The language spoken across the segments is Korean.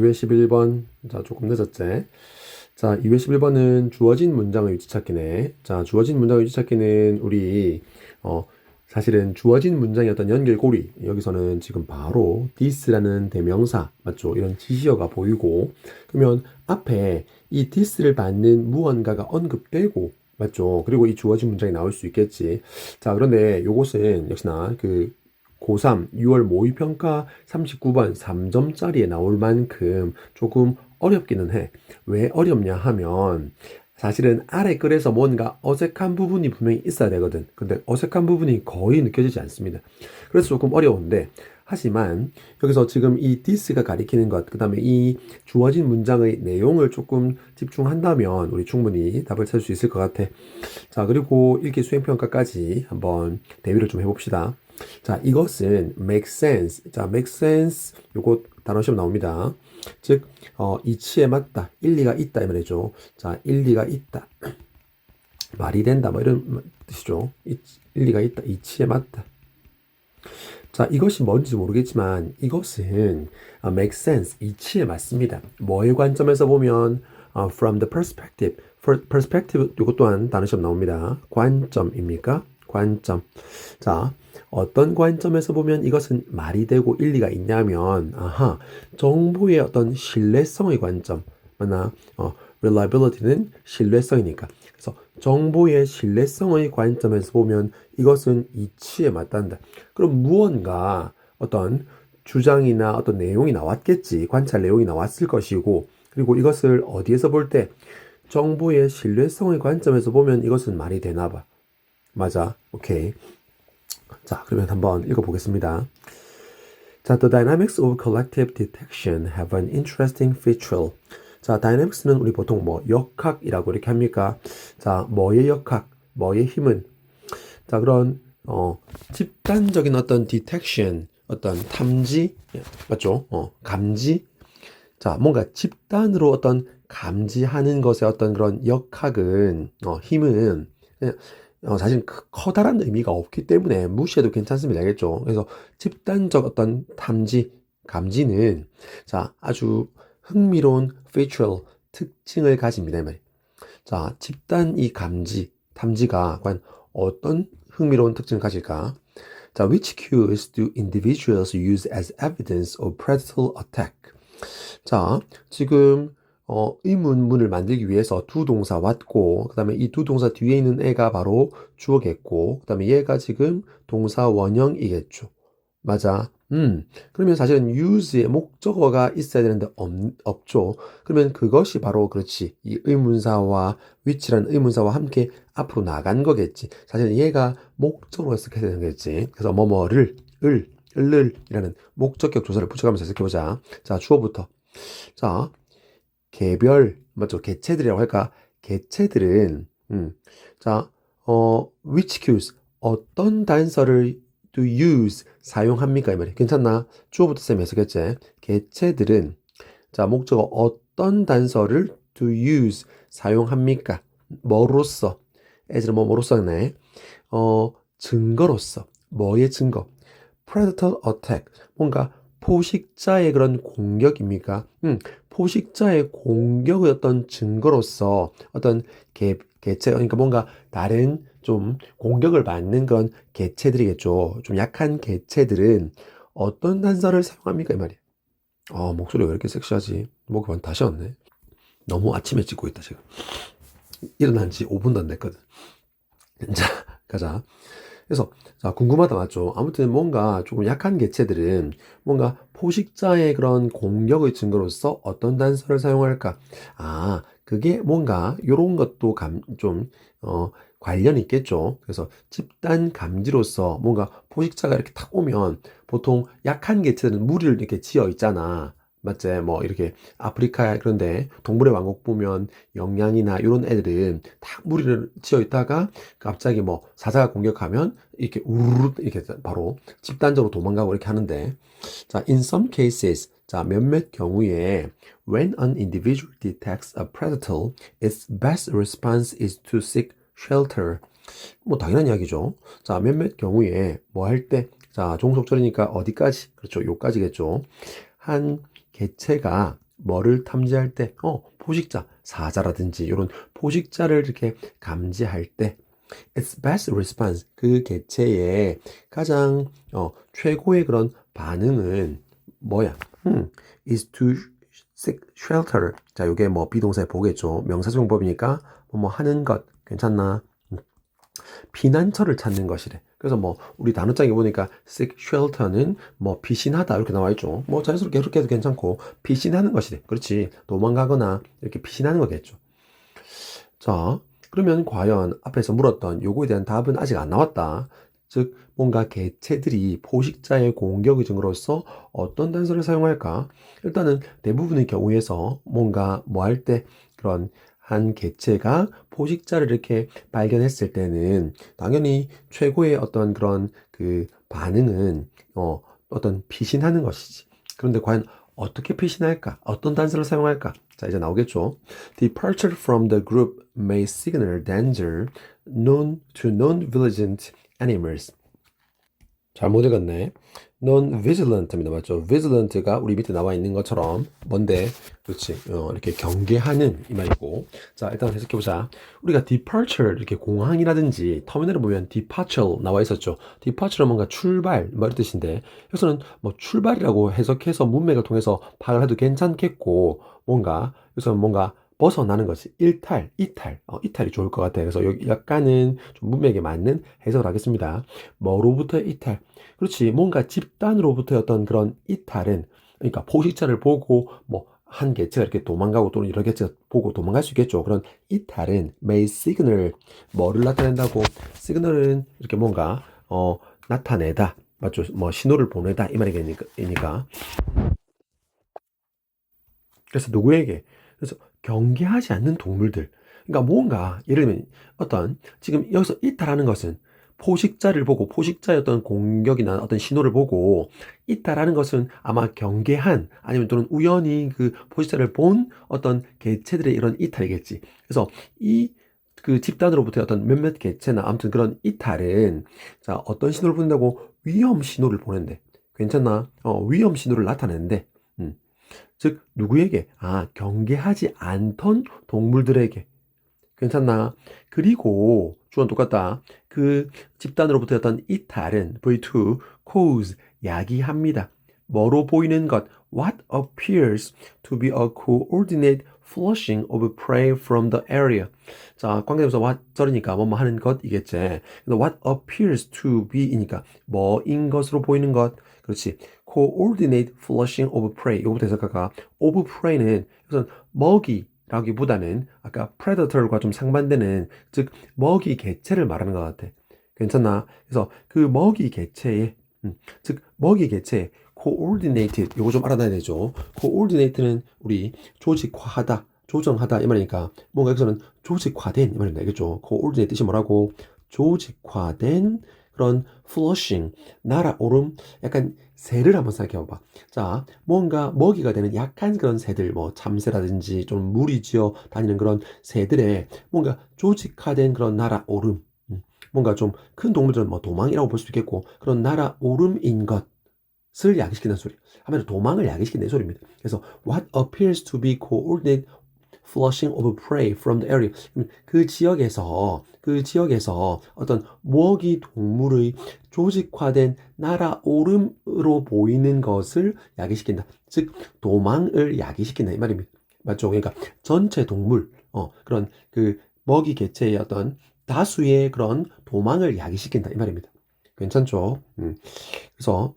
2회 11번. 자, 조금 늦었지? 자, 2회 11번은 주어진 문장의 위치 찾기네. 자, 주어진 문장의 위치 찾기는 우리, 어, 사실은 주어진 문장의 어떤 연결고리. 여기서는 지금 바로 this라는 대명사, 맞죠? 이런 지시어가 보이고, 그러면 앞에 이 this를 받는 무언가가 언급되고, 맞죠? 그리고 이 주어진 문장이 나올 수 있겠지. 자, 그런데 요것은 역시나 그 고3 6월 모의평가 39번 3점짜리에 나올 만큼 조금 어렵기는 해. 왜 어렵냐 하면 사실은 아래 글에서 뭔가 어색한 부분이 분명히 있어야 되거든. 근데 어색한 부분이 거의 느껴지지 않습니다. 그래서 조금 어려운데 하지만 여기서 지금 이 this가 가리키는 것, 그 다음에 이 주어진 문장의 내용을 조금 집중한다면 우리 충분히 답을 찾을 수 있을 것 같아. 자, 그리고 읽기 수행평가까지 한번 대비를 좀 해봅시다. 자, 이것은 make sense. 자, make sense. 요거 단어 시험 나옵니다. 즉, 어, 이치에 맞다. 일리가 있다. 이 말이죠. 자, 일리가 있다. 말이 된다. 뭐 이런 뜻이죠. 이- 일리가 있다. 이치에 맞다. 자, 이것이 뭔지 모르겠지만 이것은 어, make sense, 이치에 맞습니다. 뭐의 관점에서 보면 어, from the perspective, perspective 이것 또한 단어 시험 나옵니다. 관점입니까? 관점. 자, 어떤 관점에서 보면 이것은 말이 되고 일리가 있냐면 아하, 정보의 어떤 신뢰성의 관점. 맞나? 어, reliability는 신뢰성이니까. 그래서 정보의 신뢰성의 관점에서 보면 이것은 이치에 맞단다. 그럼 무언가 어떤 주장이나 어떤 내용이 나왔겠지. 관찰 내용이 나왔을 것이고, 그리고 이것을 어디에서 볼 때 정보의 신뢰성의 관점에서 보면 이것은 말이 되나 봐. 맞아. 오케이. 자, 그러면 한번 읽어보겠습니다. 자, the dynamics of collective detection have an interesting feature. 자, dynamics는 우리 보통 뭐 역학이라고 이렇게 합니까? 자, 뭐의 역학, 뭐의 힘은 자, 그런 어, 집단적인 어떤 detection, 어떤 탐지, 예, 맞죠? 어, 감지. 자, 뭔가 집단으로 어떤 감지하는 것의 어떤 그런 역학은 어, 힘은 어, 사실 크- 커다란 의미가 없기 때문에 무시해도 괜찮습니다. 알겠죠? 그래서 집단적 어떤 탐지, 감지는 자, 아주 흥미로운 feature, 특징을 가집니다. 자, 집단 이 감지, 탐지가 과연 어떤 흥미로운 특징을 가질까? 자, which cues do individuals use as evidence of predator attack? 자, 지금 어, 의문문을 만들기 위해서 두 동사 왔고, 그 다음에 이 두 동사 뒤에 있는 애가 바로 주어겠고, 그 다음에 얘가 지금 동사 원형이겠죠. 맞아. 음, 그러면 사실은 use의 목적어가 있어야 되는데 없, 없죠. 그러면 그것이 바로 그렇지. 이 의문사와 which라는 의문사와 함께 앞으로 나간 거겠지. 사실은 얘가 목적어로 해석해야 되는 거겠지. 그래서 뭐뭐를, 을, 을을이라는 목적격 조사를 붙여가면서 해석해보자. 자, 주어부터. 자, 개별, 맞죠? 개체들이라고 할까? 개체들은, 음, 자, 어, which cues, 어떤 단서를 to use, 사용합니까? 이 말이에요. 괜찮나? 주어부터 쌤 해석했지? 개체들은, 자, 목적어 어떤 단서를 to use, 사용합니까? 뭐로써, as는 뭐, 뭐로써 하네? 어, 증거로서, 뭐의 증거? predator attack, 뭔가 포식자의 그런 공격입니까? 음, 포식자의 공격의 어떤 증거로서 어떤 개, 개체, 그러니까 뭔가 다른 좀 공격을 받는 그런 개체들이겠죠. 좀 약한 개체들은 어떤 단서를 사용합니까? 이 말이야. 아, 목소리가 왜 이렇게 섹시하지? 목이 완 다시 왔네. 너무 아침에 찍고 있다, 지금. 일어난 지 5분도 안 됐거든. 자, 가자. 그래서 자 궁금하다 맞죠? 아무튼 뭔가 조금 약한 개체들은 뭔가 포식자의 그런 공격의 증거로서 어떤 단서를 사용할까? 아 그게 뭔가 요런 것도 감, 좀 어, 관련이 있겠죠. 그래서 집단 감지로서 뭔가 포식자가 이렇게 탁 오면 보통 약한 개체들은 무리를 이렇게 지어 있잖아. 맞지? 뭐 이렇게 아프리카 그런데 동물의 왕국 보면 영양이나 이런 애들은 딱 무리를 지어 있다가 갑자기 뭐 사자가 공격하면 이렇게 우르르 이렇게 바로 집단적으로 도망가고 이렇게 하는데 자 in some cases 자 몇몇 경우에 when an individual detects a predator its best response is to seek shelter. 뭐 당연한 이야기죠. 자 몇몇 경우에 뭐 할 때 자 종속절이니까 어디까지? 그렇죠. 요까지겠죠. 한 개체가 뭐를 탐지할 때, 어, 포식자, 사자라든지 이런 포식자를 이렇게 감지할 때, its best response, 그 개체의 가장 어, 최고의 그런 반응은 뭐야? 음, is to shelter. 자, 요게 뭐 비동사의 보겠죠. 명사용법이니까 뭐, 뭐 하는 것 괜찮나? 음. 피난처를 찾는 것이래. 그래서 뭐 우리 단어장에 보니까 seek shelter는 뭐 피신하다 이렇게 나와 있죠. 뭐 자연스럽게 이렇게 해도 괜찮고 피신하는 것이래. 그렇지. 도망가거나 이렇게 피신하는 거겠죠. 자, 그러면 과연 앞에서 물었던 요거에 대한 답은 아직 안 나왔다. 즉 뭔가 개체들이 포식자의 공격 의 증거로서 어떤 단서를 사용할까? 일단은 대부분의 경우에서 뭔가 뭐 할 때 그런 한 개체가 포식자를 이렇게 발견했을 때는 당연히 최고의 어떤 그런 그 반응은 어 어떤 피신하는 것이지. 그런데 과연 어떻게 피신할까? 어떤 단서를 사용할까? 자, 이제 나오겠죠. Departure from the group may signal danger known to non-vigilant animals. 잘못 읽었네. non-vigilant입니다. 맞죠? vigilant가 우리 밑에 나와 있는 것처럼 뭔데? 그렇지. 어, 이렇게 경계하는 이 말이고. 자, 일단 해석해 보자. 우리가 departure, 이렇게 공항이라든지 터미널을 보면 departure 나와 있었죠. departure는 뭔가 출발, 뭐 이런 뜻인데, 여기서는 뭐 출발이라고 해석해서 문맥을 통해서 파악을 해도 괜찮겠고, 뭔가, 여기서는 뭔가 벗어나는 것이 일탈, 이탈, 어, 이탈이 좋을 것 같아요. 그래서 여기 약간은 좀 문맥에 맞는 해석을 하겠습니다. 뭐로부터 이탈? 그렇지. 뭔가 집단으로부터의 어떤 그런 이탈은, 그러니까 포식자를 보고 뭐 한 개체가 이렇게 도망가고 또는 여러 개체가 보고 도망갈 수 있겠죠. 그런 이탈은 may signal 뭐를 나타낸다고? 시그널은 이렇게 뭔가 어 나타내다. 맞죠? 뭐 신호를 보내다 이 말이니까. 그래서 누구에게? 그래서 경계하지 않는 동물들. 그러니까 뭔가 예를 들면 어떤 지금 여기서 이탈하는 것은 포식자를 보고 포식자의 어떤 공격이나 어떤 신호를 보고 있다라는 것은 아마 경계한 아니면 또는 우연히 그 포식자를 본 어떤 개체들의 이런 이탈이겠지. 그래서 이 그 집단으로부터 어떤 몇몇 개체나 아무튼 그런 이탈은 자 어떤 신호를 보낸다고 위험 신호를 보낸대. 괜찮나? 어 위험 신호를 나타내는데 음. 즉 누구에게? 아 경계하지 않던 동물들에게 괜찮나? 그리고 주어는 똑같다. 그 집단으로부터 어떤 이탈은 V2 cause 야기합니다. 뭐로 보이는 것 what appears to be a coordinate flushing of prey from the area. 자, 관계대명사 what 저러니까 뭐뭐 하는 것이겠지. 근데 what appears to be이니까 뭐인 것으로 보이는 것. 그렇지. coordinate flushing of prey. 요거부터 해석할까? of prey는 우선 먹이 라기보다는 아까 predator과 좀 상반되는 즉 먹이 개체를 말하는 것 같아. 괜찮나? 그래서 그 먹이 개체의 음, 즉 먹이 개체 coordinated 요거 좀 알아놔야 되죠. coordinate는 우리 조직화하다, 조정하다 이 말이니까 뭔가 여기서는 조직화된 이 말입니다. 알겠죠? coordinate 뜻이 뭐라고? 조직화된 그런 flushing 날아오름 약간 새를 한번 생각해 봐봐. 자, 뭔가 먹이가 되는 약한 그런 새들, 뭐 참새라든지 좀 물이 지어 다니는 그런 새들의 뭔가 조직화된 그런 날아오름, 음, 뭔가 좀 큰 동물들은 뭐 도망이라고 볼 수도 있겠고 그런 날아오름인 것 을 야기시키는 소리. 하면 도망을 야기시키는 소리입니다. 그래서 what appears to be coordinate flushing of prey from the area. 그 지역에서 그 지역에서 어떤 먹이 동물의 조직화된 날아오름으로 보이는 것을 야기시킨다. 즉 도망을 야기시킨다 이 말입니다. 맞죠? 그러니까 전체 동물 어 그런 그 먹이 개체의 어떤 다수의 그런 도망을 야기시킨다 이 말입니다. 괜찮죠? 음. 그래서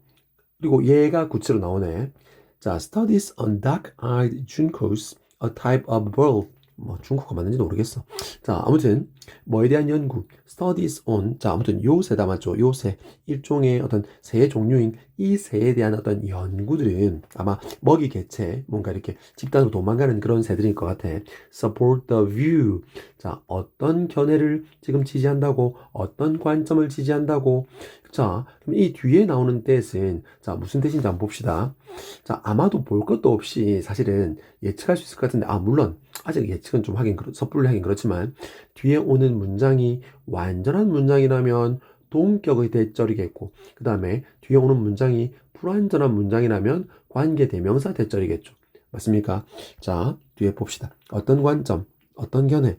그리고 얘가 구체로 나오네. 자, studies on dark-eyed juncos a type of bird. 뭐 중국어 맞는지도 모르겠어. 자, 아무튼 뭐에 대한 연구, studies on. 자, 아무튼 요새다 맞죠? 요새 일종의 어떤 새 종류인 이 새에 대한 어떤 연구들은 아마 먹이 개체, 뭔가 이렇게 집단으로 도망가는 그런 새들일 것 같아. support the view. 자, 어떤 견해를 지금 지지한다고, 어떤 관점을 지지한다고. 자, 그럼 이 뒤에 나오는 뜻은 자, 무슨 뜻인지 한번 봅시다. 자, 아마도 볼 것도 없이 사실은 예측할 수 있을 것 같은데, 아, 물론 아직 예측은 좀 하긴, 섣불리 하긴 그렇지만 뒤에 오는 문장이 완전한 문장이라면 동격의 대절이겠고 그 다음에 뒤에 오는 문장이 불완전한 문장이라면 관계 대명사 대절이겠죠. 맞습니까? 자, 뒤에 봅시다. 어떤 관점, 어떤 견해.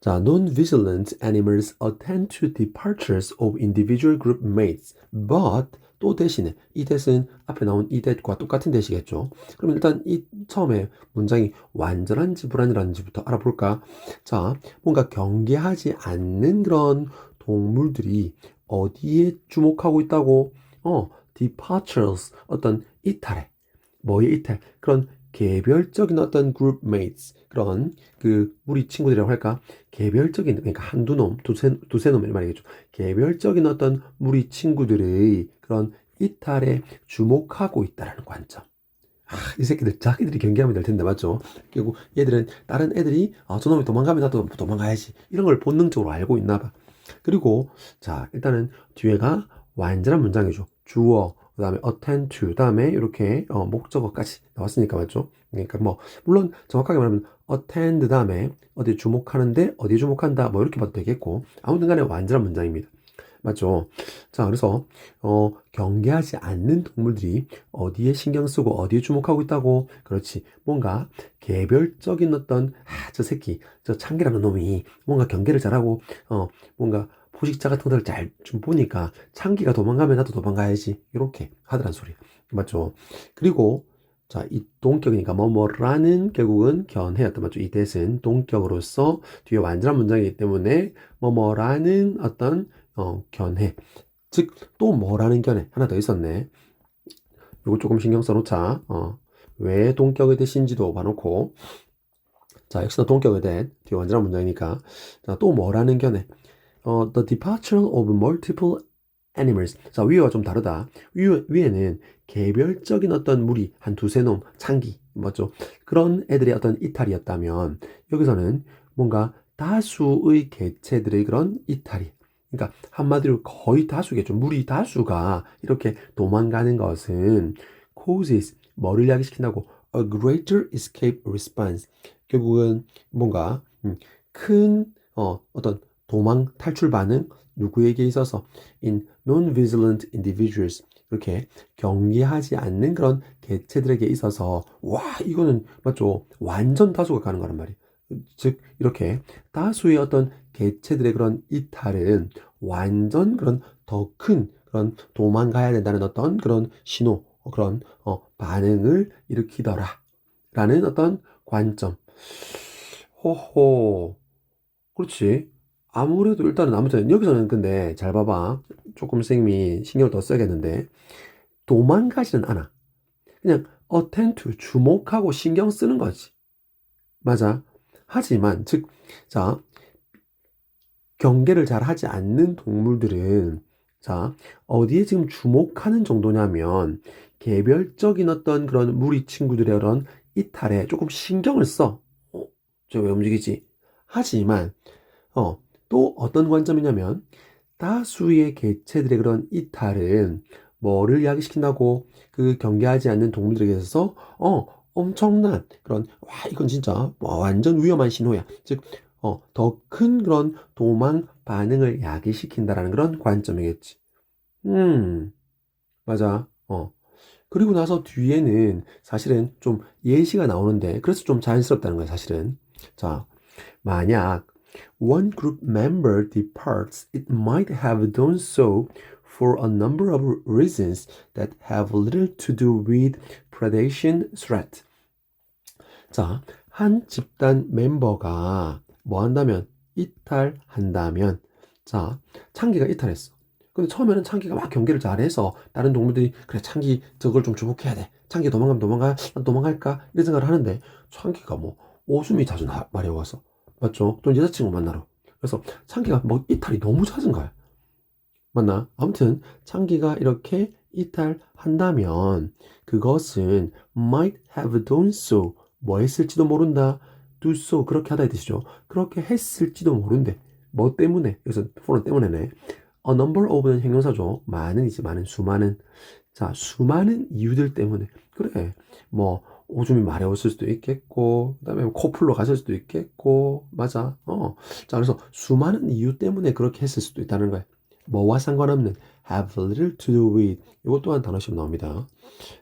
자, non-vigilant animals attend to departures of individual group mates, but 또 대신에 이 대신 앞에 나온 이 대과 똑같은 대시겠죠. 그럼 일단 이 처음에 문장이 완전한지 불완전한지부터 알아볼까? 자, 뭔가 경계하지 않는 그런 동물들이 어디에 주목하고 있다고? 어, departures 어떤 이탈에 뭐의 이탈 그런 개별적인 어떤 group mates 그런 그 우리 친구들이라고 할까 개별적인 그러니까 한두 놈 두세 두세 놈이 말이겠죠 개별적인 어떤 우리 친구들의 그런 이탈에 주목하고 있다라는 관점 아, 이 새끼들 자기들이 경계하면 될 텐데 맞죠? 결국 얘들은 다른 애들이 아, 저놈이 도망가면 나도 도망가야지 이런 걸 본능적으로 알고 있나 봐. 그리고 자 일단은 뒤에가 완전한 문장이죠. 주어 그 다음에 attend to, 그 다음에 이렇게 어, 목적어까지 나왔으니까 맞죠? 그러니까 뭐 물론 정확하게 말하면 attend 다음에 어디 주목하는데 어디 주목한다 뭐 이렇게 봐도 되겠고 아무튼 간에 완전한 문장입니다. 맞죠? 자, 그래서 어, 경계하지 않는 동물들이 어디에 신경 쓰고 어디에 주목하고 있다고? 그렇지. 뭔가 개별적인 어떤 아, 저 새끼, 저 창기라는 놈이 뭔가 경계를 잘하고 어, 뭔가 포식자 같은 것들을 잘 좀 보니까 창기가 도망가면 나도 도망가야지 이렇게 하더란 소리 맞죠 그리고 자 이 동격이니까 뭐뭐라는 결국은 견해였단 맞죠 이 대신 동격으로서 뒤에 완전한 문장이기 때문에 뭐뭐라는 어떤 어, 견해 즉 또 뭐라는 견해 하나 더 있었네 이거 조금 신경 써놓자 어, 왜 동격의 대신지도 봐놓고 자 역시나 동격의 대 뒤에 완전한 문장이니까 자 또 뭐라는 견해 어, the departure of multiple animals. 자, 위와 좀 다르다. 위, 위에는 개별적인 어떤 무리, 한 두세 놈, 창기, 맞죠? 그런 애들의 어떤 이탈이었다면, 여기서는 뭔가 다수의 개체들의 그런 이탈이. 그러니까 한마디로 거의 다수겠죠. 무리 다수가 이렇게 도망가는 것은 causes, 뭐를 이야기시킨다고? a greater escape response. 결국은 뭔가 음, 큰 어, 어떤 도망 탈출 반응 누구에게 있어서 in non-vigilant individuals 이렇게 경계하지 않는 그런 개체들에게 있어서 와 이거는 맞죠 완전 다수가 가는 거란 말이에요 즉 이렇게 다수의 어떤 개체들의 그런 이탈은 완전 그런 더 큰 그런 도망가야 된다는 어떤 그런 신호 그런 어, 반응을 일으키더라 라는 어떤 관점 호호 그렇지 아무래도 일단은 아무튼 여기서는 근데 잘 봐봐. 조금 선생님이 신경을 더 써야겠는데 도망가지는 않아. 그냥 attend 주목하고 신경 쓰는 거지. 맞아. 하지만 즉, 자 경계를 잘 하지 않는 동물들은 자 어디에 지금 주목하는 정도냐면 개별적인 어떤 그런 무리 친구들의 그런 이탈에 조금 신경을 써. 어, 저왜 움직이지? 하지만 어 또 어떤 관점이냐면 다수의 개체들의 그런 이탈은 뭐를 이야기시킨다고 그 경계하지 않는 동물들에게 있어서 어 엄청난 그런 와 이건 진짜 완전 위험한 신호야 즉 어, 더 큰 그런 도망 반응을 야기시킨다라는 그런 관점이겠지. 음, 맞아. 어. 그리고 나서 뒤에는 사실은 좀 예시가 나오는데, 그래서 좀 자연스럽다는 거야, 사실은. 자, 만약 one group member departs, it might have done so for a number of reasons that have little to do with predation threat. 자, 한 집단 멤버가 뭐 한다면 이탈한다면 자, 창기가 이탈했어. 근데 처음에는 창기가 막 경계를 잘해서 다른 동물들이 그래 창기 저걸 좀 주목해야 돼. 창기 도망가면 도망가 도망갈까 이런 생각을 하는데 창기가 뭐 오줌이 자주 나, 마려워서 맞죠? 또 여자친구 만나러. 그래서 창기가 뭐 이탈이 너무 잦은 거야. 맞나? 아무튼 창기가 이렇게 이탈한다면 그것은 might have done so 뭐 했을지도 모른다. do so 그렇게 하다의 뜻이죠. 그렇게 했을지도 모른대. 뭐 때문에? 그래서 for 때문에네. a number of는 형용사죠. 많은이지 많은 수많은. 자 수많은 이유들 때문에 그래 뭐 오줌이 마려웠을 수도 있겠고, 그 다음에 코풀로 갔을 수도 있겠고, 맞아. 어. 자, 그래서 수많은 이유 때문에 그렇게 했을 수도 있다는 거야. 뭐와 상관없는 have little to do with. 이것 또한 단어식 나옵니다.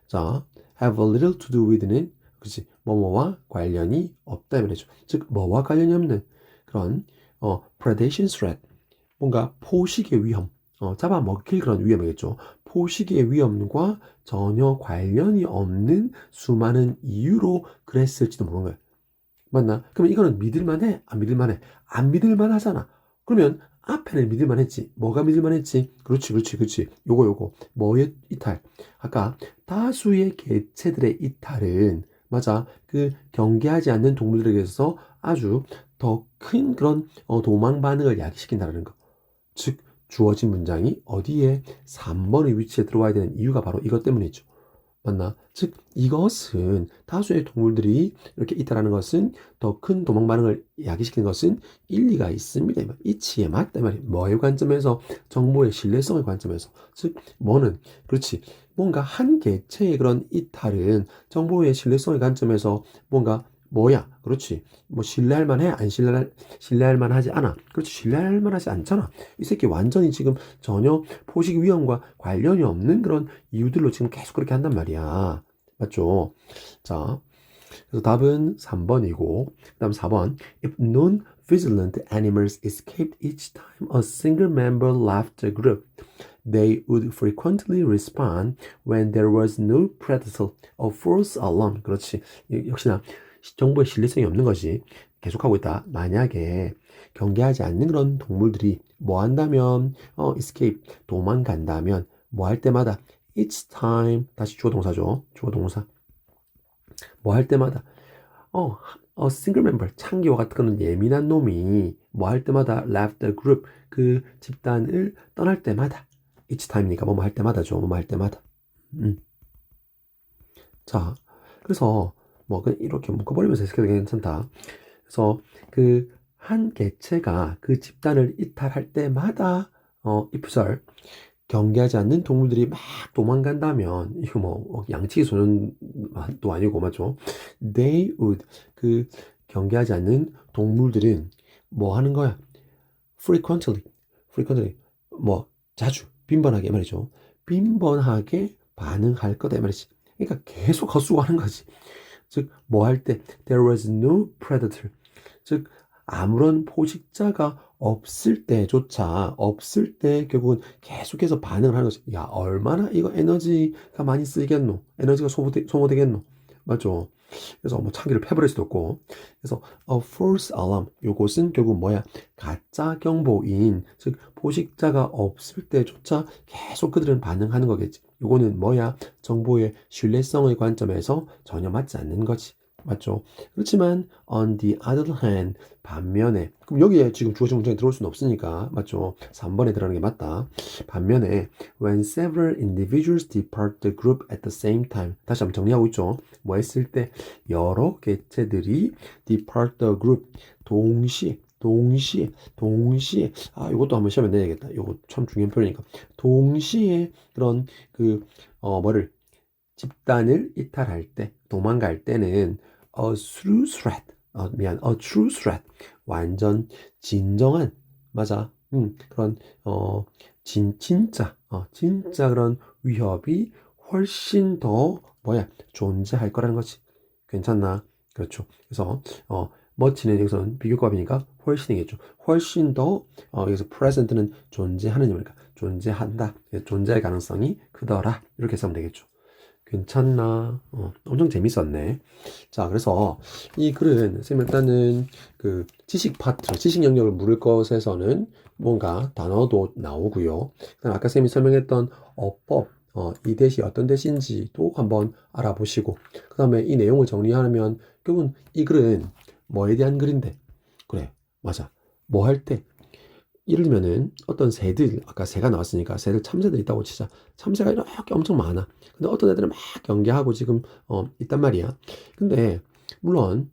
자, have a little to do with는 그치 뭐뭐와 관련이 없다 이 말이죠. 즉 뭐와 관련이 없는 그런 어 predation threat 뭔가 포식의 위험 어 잡아먹힐 그런 위험이겠죠. 포식의 위험과 전혀 관련이 없는 수많은 이유로 그랬을지도 모르는 거예요. 맞나? 그러면 이거는 믿을만해? 안 믿을만해? 안 믿을만 하잖아. 그러면 앞에는 믿을만 했지. 뭐가 믿을만 했지? 그렇지, 그렇지, 그렇지. 요거, 요거. 뭐의 이탈? 아까 다수의 개체들의 이탈은 맞아. 그 경계하지 않는 동물들에게서 아주 더 큰 그런 어, 도망 반응을 야기시킨다는 거. 즉 주어진 문장이 어디에 3번의 위치에 들어와야 되는 이유가 바로 이것 때문이죠. 맞나? 즉 이것은 다수의 동물들이 이렇게 있다라는 것은 더 큰 도망 반응을 야기시키는 것은 일리가 있습니다. 이치에 맞다 이 말이 뭐의 관점에서 정보의 신뢰성의 관점에서 즉 뭐는 그렇지 뭔가 한 개체의 그런 이탈은 정보의 신뢰성의 관점에서 뭔가 뭐야 그렇지 뭐 신뢰할 만해 안 신뢰할 신뢰할 만하지 않아 그렇지 신뢰할 만하지 않잖아 이 새끼 완전히 지금 전혀 포식 위험과 관련이 없는 그런 이유들로 지금 계속 그렇게 한단 말이야 맞죠 자 그래서 답은 3번이고 그 다음 4번 If non-vigilant animals escaped each time a single member left the group they would frequently respond when there was no predator or false alarm 그렇지 이- 역시나 정보의 신뢰성이 없는 것이 계속하고 있다. 만약에 경계하지 않는 그런 동물들이 뭐 한다면 어 escape 도망간다면 뭐 할 때마다 each time 다시 주어 동사죠. 주어 동사 뭐 할 때마다 어 어, single member 창기와 같은 그런 예민한 놈이 뭐 할 때마다 left the group 그 집단을 떠날 때마다 each time이니까 뭐할 때마다죠. 뭐할 때마다 음. 자 그래서 뭐 그냥 이렇게 묶어버리면서 해석해도 괜찮다. 그래서 그 한 개체가 그 집단을 이탈할 때마다 어 이프설 경계하지 않는 동물들이 막 도망간다면 이거 뭐 양치기 소년도 아니고 맞죠? They would 그 경계하지 않는 동물들은 뭐 하는 거야? Frequently, frequently 뭐 자주 빈번하게 말이죠. 빈번하게 반응할 거다 이 말이지. 그러니까 계속 헛수고하는 거지. 즉, 뭐 할 때, there was no predator. 즉, 아무런 포식자가 없을 때조차, 없을 때 결국은 계속해서 반응을 하는 거지. 야, 얼마나 이거 에너지가 많이 쓰이겠노? 에너지가 소모되, 소모되겠노? 맞죠? 그래서 뭐 창기를 패버릴 수도 없고. 그래서 a false alarm. 요것은 결국 뭐야? 가짜 경보인, 즉, 포식자가 없을 때조차 계속 그들은 반응하는 거겠지. 요거는 뭐야? 정보의 신뢰성의 관점에서 전혀 맞지 않는 거지. 맞죠? 그렇지만 on the other hand 반면에 그럼 여기에 지금 주어진 문장이 들어올 수는 없으니까 맞죠? 3번에 들어가는 게 맞다. 반면에 when several individuals depart the group at the same time 다시 한번 정리하고 있죠. 뭐 했을 때 여러 개체들이 depart the group 동시에 동시에 동시에 아 이것도 한번 시험에 내야겠다. 이거 참 중요한 표현이니까 동시에 그런 그어 뭐를 집단을 이탈할 때 도망갈 때는 a true threat 어, 미안 a true threat 완전 진정한 맞아 음 그런 어 진 진짜 어 진짜 그런 위협이 훨씬 더 뭐야 존재할 거라는 거지 괜찮나 그렇죠 그래서 어 머치는 여기서는 비교급이니까 훨씬이겠죠. 훨씬 더 어, 여기서 present는 존재하는 이니까 존재한다. 존재할 가능성이 크더라. 이렇게 해석하면 되겠죠. 괜찮나? 어, 엄청 재밌었네. 자, 그래서 이 글은 선생님 일단은 그 지식 파트, 지식 영역을 물을 것에서는 뭔가 단어도 나오고요. 아까 선생님이 설명했던 어법, 어, 이 대시 어떤 대시인지도 한번 알아보시고, 그 다음에 이 내용을 정리하면 결국은 이 글은 뭐에 대한 글인데? 그래, 맞아. 뭐 할 때? 예를 들면은 어떤 새들, 아까 새가 나왔으니까 새들 참새들 있다고 치자. 참새가 이렇게 엄청 많아. 근데 어떤 애들은 막 경계하고 지금 어 있단 말이야. 근데 물론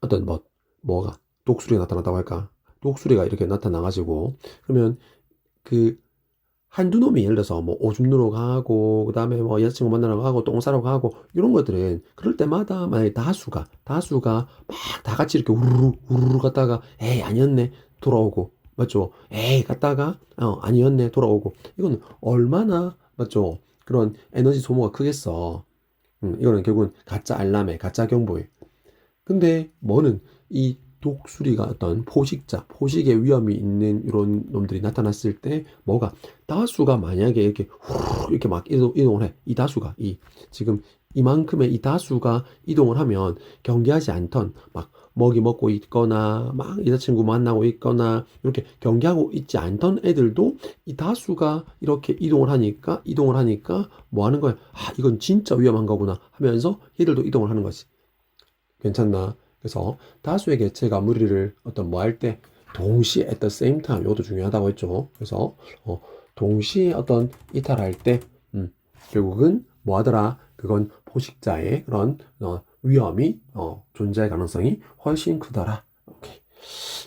어떤 뭐 뭐가 독수리가 나타났다고 할까? 독수리가 이렇게 나타나가지고 그러면 그 한두 놈이 예를 들어서 뭐 오줌 누러 가고 그다음에 뭐 여자친구 만나러 가고 똥 싸러 가고 이런 것들은 그럴 때마다 만약에 다수가 다수가 막 다 같이 이렇게 우르르 우르르 갔다가 에이 아니었네 돌아오고 맞죠? 에이 갔다가 어 아니었네 돌아오고 이건 얼마나 맞죠? 그런 에너지 소모가 크겠어. 음, 이거는 결국은 가짜 알람에 가짜 경보에. 근데 뭐는 이 독수리가 어떤 포식자, 포식의 위험이 있는 이런 놈들이 나타났을 때 뭐가 다수가 만약에 이렇게 후 이렇게 막 이동, 이동을 해. 이 다수가 이 지금 이만큼의 이 다수가 이동을 하면 경계하지 않던 막 먹이 먹고 있거나 막 여자친구 만나고 있거나 이렇게 경계하고 있지 않던 애들도 이 다수가 이렇게 이동을 하니까 이동을 하니까 뭐 하는 거야? 아, 이건 진짜 위험한 거구나 하면서 얘들도 이동을 하는 거지. 괜찮나? 그래서 다수의 개체가 무리를 어떤 뭐 할 때 동시에 at the same time 이것도 중요하다고 했죠. 그래서 어, 동시에 어떤 이탈할 때 음, 결국은 뭐 하더라? 그건 포식자의 그런 어, 위험이 어, 존재할 가능성이 훨씬 크더라. 오케이.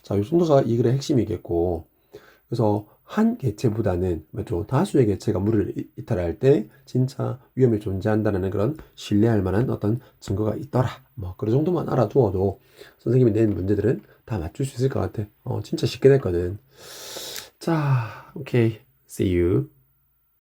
자, 이 정도가 이 글의 핵심이겠고, 그래서 한 개체보다는? 다수의 개체가 물을 이- 이탈할 때 진짜 위험이 존재한다는 그런 신뢰할 만한 어떤 증거가 있더라. 뭐 그런 정도만 알아두어도 선생님이 낸 문제들은 다 맞출 수 있을 것 같아. 어, 진짜 쉽게 냈거든. 자, 오케이. See you.